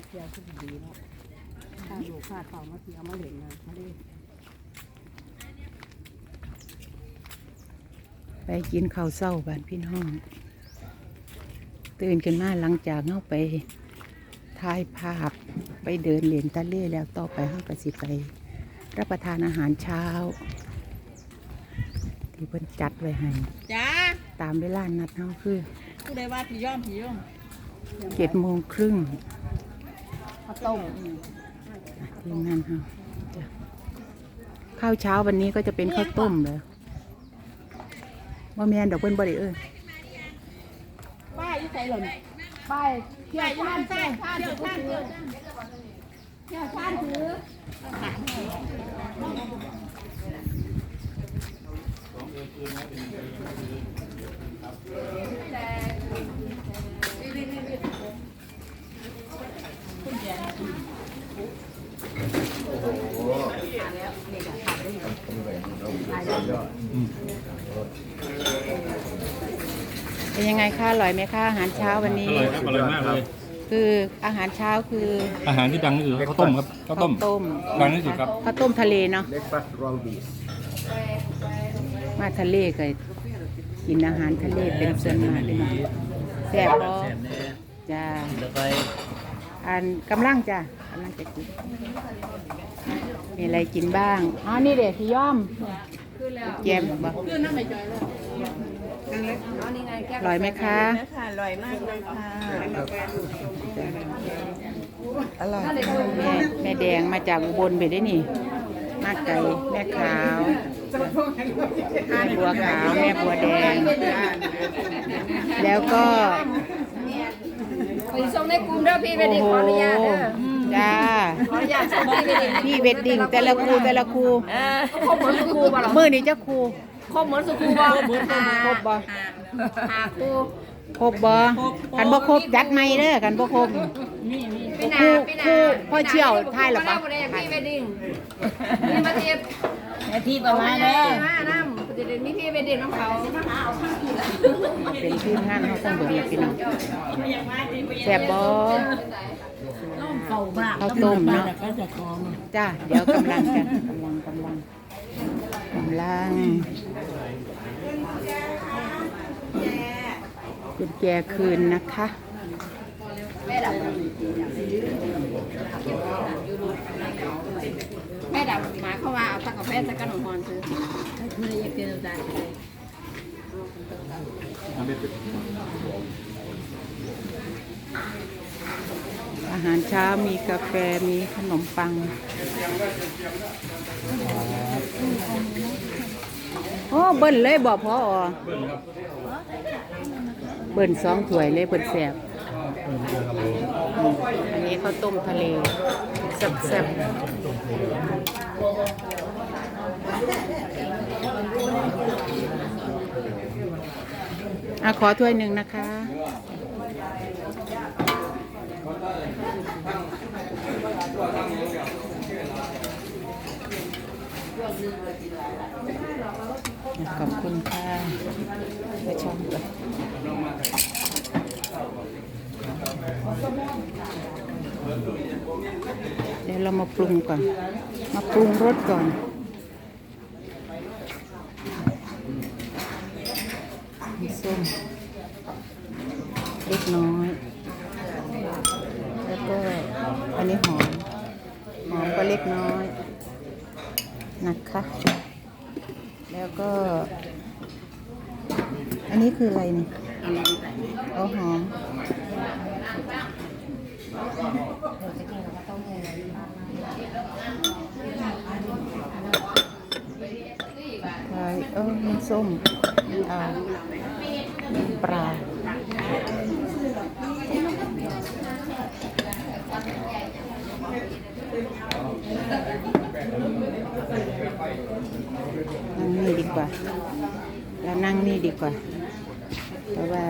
มาเที่ยวที่ดีแล้วข้าดูข้าเต่ามาเที่ยวมาเห็นนะทะเลไปกินข้าวเศร้าบ้านพี่น้อง ตื่นกันมาหลังจากเงาไปถ่ายภาพไปเดินเหรียญทะเลแล้วต่อไปเฮาก็สิไป รับประทานอาหารเช้า ที่เพิ่นจัดไว้ให้จ้าตามเวลานัดเฮาคือผู้ใดว่าผีย่อมผีย่อมเจ็ดโมงครึ่ง ข้าวต้มทีมงานเฮาจ้ะข้าวเช้าวันนี้ก็จะเป็นข้าวต้มเลยว่าแมนดอกเพิ่นบ่ได้เอ้ยป้ายยี่ใส่หล่นป้ายเที่ยวชาติเที่ยวชาติเที่ยวชาติเที่ยวชาติถือ เป็นยังไงคะอร่อยไหมคะอาหารเช้าวันอนี้ร่อยครับอร่อยมากเลย คืออาหารเช้าคืออาหารที่ดังที่สุดข้าวต้มครับข้าวต้มต้มดังที่สุดครับข้าวต้มทะเลเนาะ breakfast ground beef มาทะเลก็กินอาหารทะเลเป็นส่วนมากเลยเนาะแซ่บบ่จ้าแล้วก็อันกำลังจ้ะกำลังจะกินมีอะไรกินบ้างอ๋อนี่เด็กพี่ย่อมแกมบ่ขึ้นน้ำไม่จอยเลย อร่อยไหมคะค่ะอร่อยมากเลยค่ะอร่อยแม่แม่แดงมาจากอุบลไปได้นี่มาไก่แม่ขาวแม่บัวขาวแม่บัวแดง แล้วก็ไปส่งในกลุ่มเด้อพี่เวโอ้ดดิ้งโหขออนุญาตเด้อจ้าขออนุญาตส่งพี่เวดดิ้งพี่เวดดิ้งแต่ละครูแต่ละครูเออครบเหมือนสุครู บ่หรอมือนี่เจ้าครูครบเหมือนสุครูบ่ครบบ่ หาครูครบบ่กันบ่ครบจัดไม่เด้อกันบ่ครบ พี่นาครูพี่ครูนาพ่อเชี่ยวท้ายเหรอปะปะพี่เวดดิ้งนี่มาเทียบแม่ที่ประมาณนี้มาน้ำจะได้มีพี่เวดดิ้งน้องเขาเป็นทีมงานเฮาต้องเบิ่งนะพี่น้องแซ่บบ่เก่ามากข้าวต้มเนาะก็จะคองจ้าเดี๋ยวกำลังกันกำลังกำลัง กำลังกุญแจคืนนะคะแม่ดับหมาเข้ามาเอาตะกาแฟตะกันหนอนซื้อไม่ได้กินอะไรอา หารเช้ามีกาแฟมีขนมปังโอ้เบิ้ลเลยบอกพออเบิ้ลสองถ้วยเลยเบิ้ลแสบอืมอันนี้ข้าวต้มทะเลแซ่บๆอะขอถ้วยหนึ่งนะคะ ขอบคุณค่ะไปชมกันเดี๋ยวเรามาปรุงก่อน มาปรุงรสก่อน มีส้มเล็กน้อย แล้วก็อันนี้หอม หอมก็เล็กน้อย นะคะ แล้วก็ อันนี้ คืออะไรนี่เอาหอมใช่เออมีส้มเอาปลานั่งนี่ดีกว่าเรานั่งนี่ดีกว่า เพราะว่า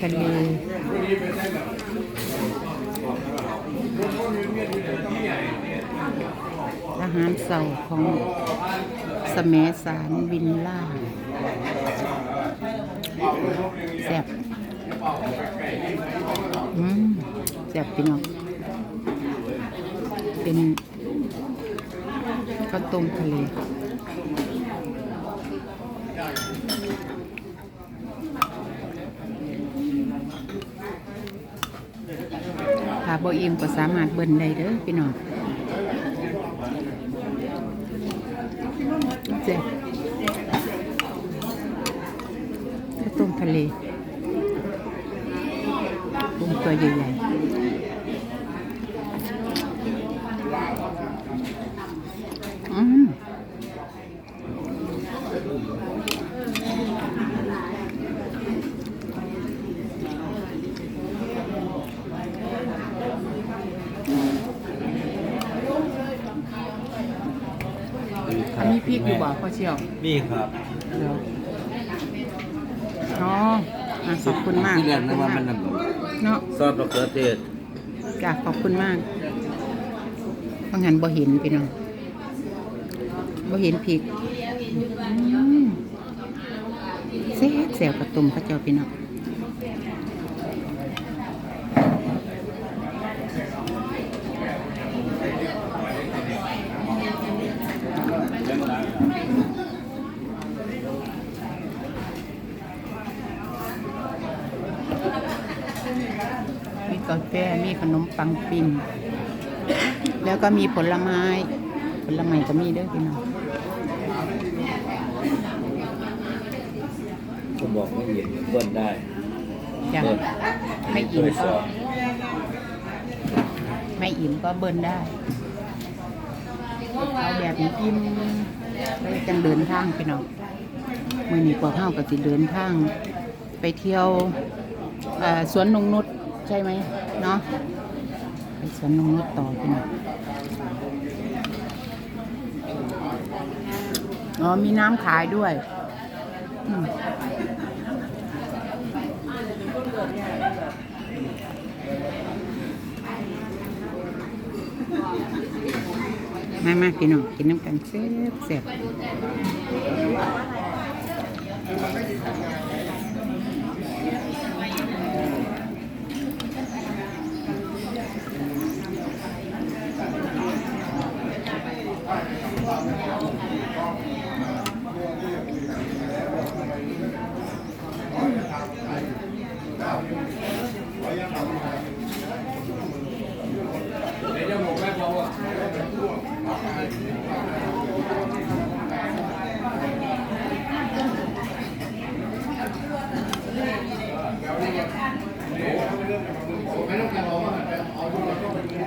ทะเล อาหารเสาของสมสารวินล่าแซ่บอืมแซ่บพี่น้องเป็นข้าวต้มทะเลถ้าบ่อิ่มก็สามารถเบิ่นได้เด้อพี่น้องเจ็บข้าวต้มทะเลกุ้งตัวใหญ่ๆอืม อันนี้พริกอยู่บ่พ่อเชี่ยวนี่ครับเดี๋ยวอ๋ออะขอบคุณมากที่เรียกนะว่ามันนั่นเนาะซอสมะเขือเทศจ้ะขอบคุณมากบางหันบ่เห็นพี่น้องบ่เห็นพริกอืมแซ่บแซ่บกระตุ่มพระเจ้าพี่น้องมีกาแฟมีขนม ปังปิ้งแล้วก็มีผลไม้ ผลไม้ก็มีเด้อพี่น้องผมบอกไม่เห็นเบิ้ลได้จ้ะเบิ้ลไม่อิ่มถ้วยสก็องไม่อิ่มก็เบิ้ลได้เอาแบบนี้อิ่มแล้วจังเดินทางพี่น้องมื่อนี้พวกเฮาก็สิเดินทาง ไปเที่ยวเอ่อสวนนงนุชใช่ไหมเนาะไป สวนนงนุชต่อพี่น้องอ๋อมีน้ำขายด้วยมามาพี่น้องกินน้ำกันเซ่บเซ่บ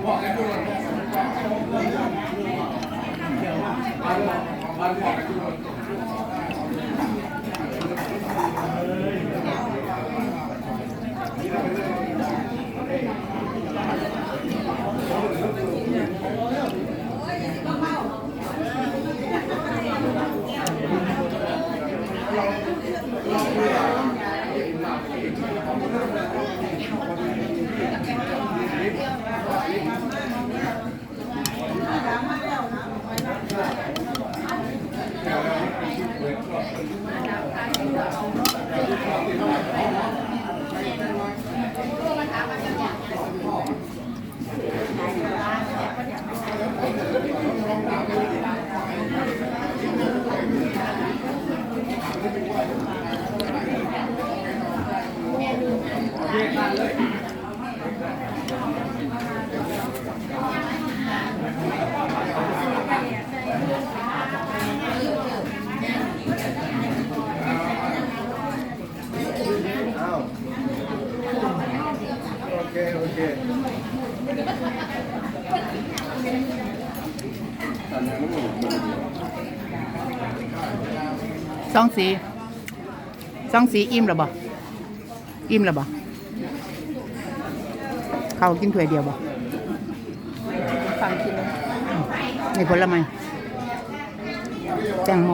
บอกให้ทุกคน สองสีสองสีอิ่มหรือบ่อิ่มหรือบ่เขากินถ้วยเดียวบ่ฟังกินในผลไม้แตงโม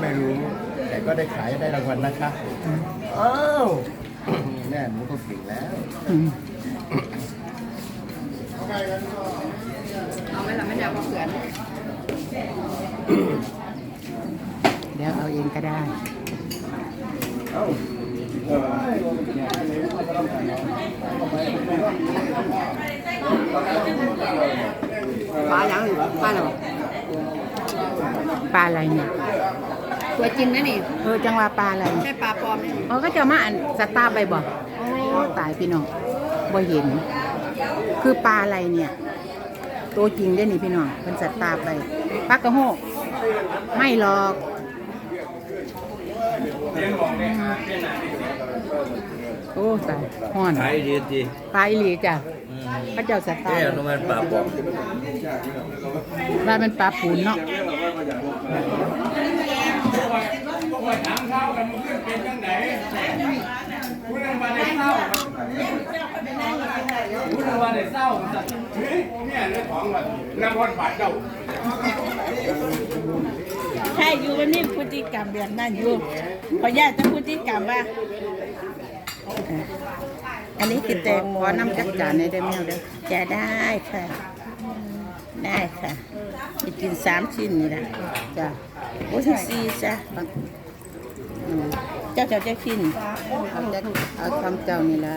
ไม่รู้ แต่ก็ได้ขายได้รางวัลนะคะอ้าวแม่หนูก็เก่งแล้วอืมเอาไหมล่ะไม่ได้เอามาเขือนเดี๋ยวเอาเองก็ได้ปลาอย่างปลาอะไรวะปลาอะไรเนี่ย ตัวจริงนะนี่เออจังหวะปลาอะไรใช่ปลาปลอมนี่อ๋อก็จะมาอันสตาร์ไปบอกโอ้ตายพี่น้องบ่เห็น คือปลาอะไรเนี่ย ตัวจริงได้นี่พี่น้องเป็นสตาร์ไปปลากระโหกไม่หรอกโอ้ตายห้อนขายดีดีปลาอีหลีจ้ะพระเจ้าสตาแค่ร์น้ำมันปลาบอกว่าเป็นปลาปูนเนาะ ใช่อยู่วันนี้พฤติกรรมแบบนั้นอยู่ขออนุญาตจะพฤติกรรมว่าอันนี้คือแตงโมขอน้ำจักจานในได้ไหมเอาเด้อจะได้ค่ะ ได้ค่ะจะกินสามชิ้นนี่แหละจ้ะ โอ้ยสี่จ้ะอืมเจ้าเจ้าจะชิ้นเอาจักเอาคำเจ้านี่ละ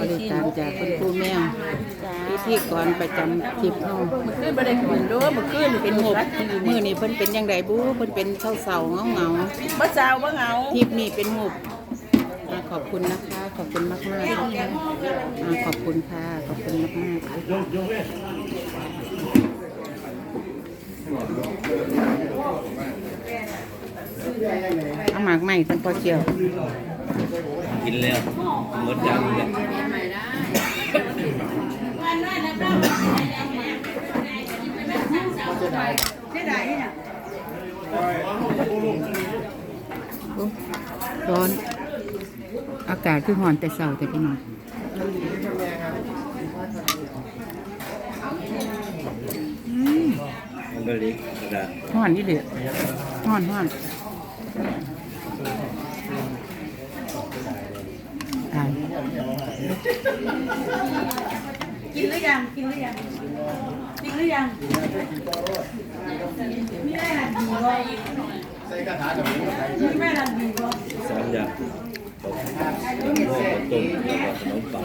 บริการจากคุณครูแมวพิธีกรประจำทิพย์เฮามันขึ้นบันไดขึ้นด้วยมันขึ้นเป็นหมกมือนี่เพิ่นเป็นยังไงบูเพิ่นเป็นเศร้าเศร้าเงาเงาบ่เจ้าบ่เหงาๆทิพย์นี่เป็นหมกอ่าขอบคุณนะคะ ขอบคุณมากมากๆอ่าขอบคุณค่ะ ขอบคุณมากมากๆ เอาหมากใหม่เป็นพอเกี่ยว กินแล้วหมดยังเลยโอ้ร้อน อากาศคือหอนแต่เสาแต่พี่น้อง มันก็เล็กกระดาษหอนนี่เดือดหอนหอนตายกินหรือยัง กินหรือยัง กินหรือยัง ไม่ได้หันดีบ่ไม่ได้หันดีบ่สามอย่างตกต้มแล้วก็ขนมปัง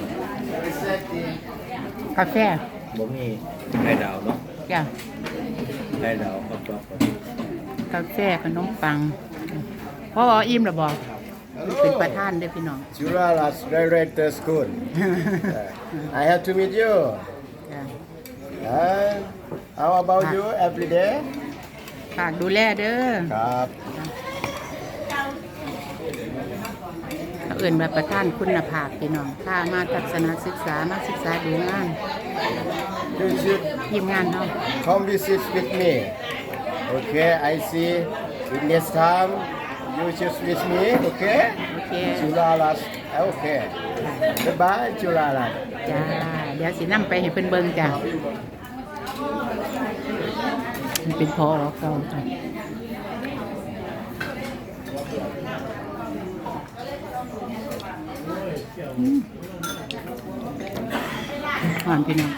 กาแฟบ่มีไข่ดาวเนาะจ้ะ ไข่ดาวก็ปรับกาแฟขนมปังเพราะว่าอิ่มหรือบอกเป็นประธานเด้อพี่น้อง Juralas Director School I have to meet you จ้ะ and how about you every day ฝากดูแลเด้อครับ เขาเอื่นแบบประธานคุณภาพพี่น้องถ้ามาทัศนศึกษามาศึกษาดูงาน you should ทีมงานเนาะ come visit with me okay I see in next time you choose with me okay โอเค Juralas okay goodbye Juralas จ้าเดี๋ยวสินำไปให้เพิ่นเบิ่งจ้ะมันเป็นพอเก่าจ้ะอืม หวานพี่น้อง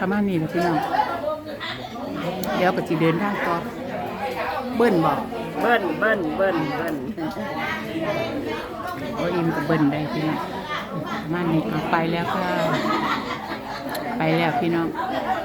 ประมาณนี้แหละพี่น้อง เดี๋ยวก็สิเดินทางต่อเบิ้นบอกเบิ้นเบิ้นเบิ้นเบิ้นโอ้อิมก็เบิ้นได้พี่น้องประมาณนี้เอาไปแล้วค่ะ ไปแล้วพี่น้องไ